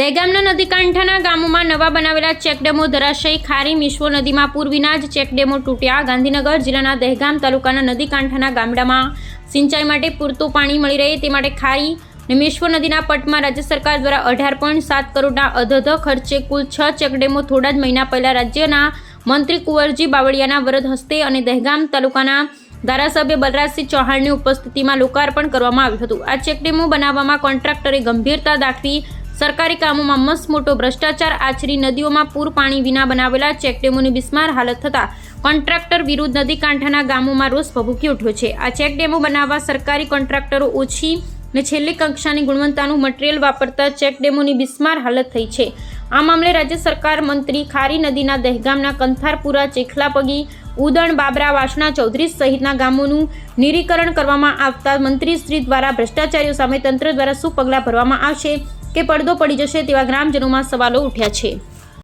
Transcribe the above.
દહેગામના નદીકાંઠાના ગામોમાં નવા બનાવેલા ચેકડેમો ધરાશયી ખારી મિશ્વો નદીમાં પૂર વિના જ ચેકડેમો તૂટ્યા. ગાંધીનગર જિલ્લાના દહેગામ તાલુકાના નદીકાંઠાના ગામડામાં સિંચાઈ માટે પૂરતું પાણી મળી રહે તે માટે ખારી અને મિશ્વ નદીના પટમાં રાજ્ય સરકાર દ્વારા અઢાર પોઈન્ટ સાત કરોડના અધધ ખર્ચે કુલ છ ચેકડેમો થોડા જ મહિના પહેલા રાજ્યના મંત્રી કુંવરજી બાવળિયાના વરદ હસ્તે અને દહેગામ તાલુકાના ધારાસભ્ય બલરાજસિંહ ચૌહાણની ઉપસ્થિતિમાં લોકાર્પણ કરવામાં આવ્યું હતું. આ ચેકડેમો બનાવવામાં કોન્ટ્રાક્ટરે ગંભીરતા દાખવી સરકારી કામોમાં મસ્ત મોટો ભ્રષ્ટાચાર. આચરી નદીઓમાં પૂર પાણી વિના બનાવેલા ચેકડેમોની બિસ્માર હાલત થતાં કોન્ટ્રાક્ટર વિરુદ્ધ નદીકાંઠાના ગામોમાં રોષ ભભૂકી ઉઠ્યો છે. આ ચેકડેમો બનાવવા સરકારી કોન્ટ્રાક્ટરો ઓછી ને છેલ્લી કક્ષાની ગુણવત્તાનું મટીરિયલ વાપરતા ચેકડેમોની બિસ્માર હાલત થઈ છે. આ મામલે રાજ્ય સરકાર, મંત્રી ખારી નદીના દહેગામના કંથારપુરા, ચેખલાપગી, ઉદણ, બાબરા, વાસણા ચૌધરી સહિતના ગામોનું નિરીકરણ કરવામાં આવતા મંત્રીશ્રી દ્વારા ભ્રષ્ટાચારીઓ સામે તંત્ર દ્વારા શું પગલાં ભરવામાં આવશે? કે પડદો પડી જશે તેવા ગ્રામજનોમાં સવાલો ઉઠ્યા છે.